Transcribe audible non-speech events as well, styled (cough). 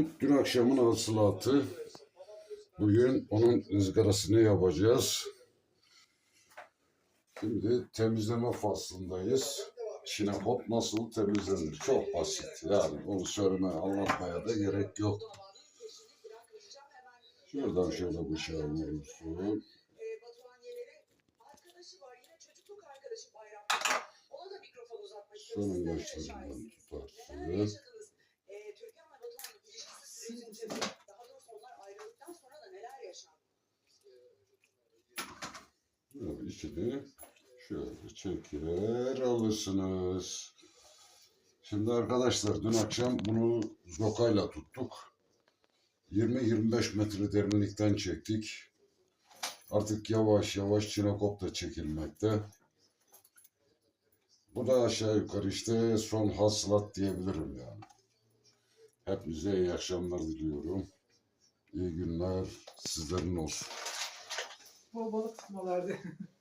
Dün akşamın hasılatı. Bugün onun ızgarasını yapacağız. Şimdi temizleme faslındayız. Şinakop nasıl temizlenir? Çok basit. Yani onu söylemeye, anlatmaya da gerek yok. Şuradan şöyle bıçağı vurursun. Ee, Batuhan Yener'in Böyle içini şöyle çeker alırsınız. Şimdi arkadaşlar dün akşam bunu zokayla tuttuk. 20-25 metre derinlikten çektik. Artık yavaş yavaş çinekop da çekilmekte. Bu da aşağı yukarı işte son hasılat diyebilirim yani. Hepinize iyi akşamlar diliyorum. İyi günler sizlerin olsun. Bol balık tutmalardı. (laughs)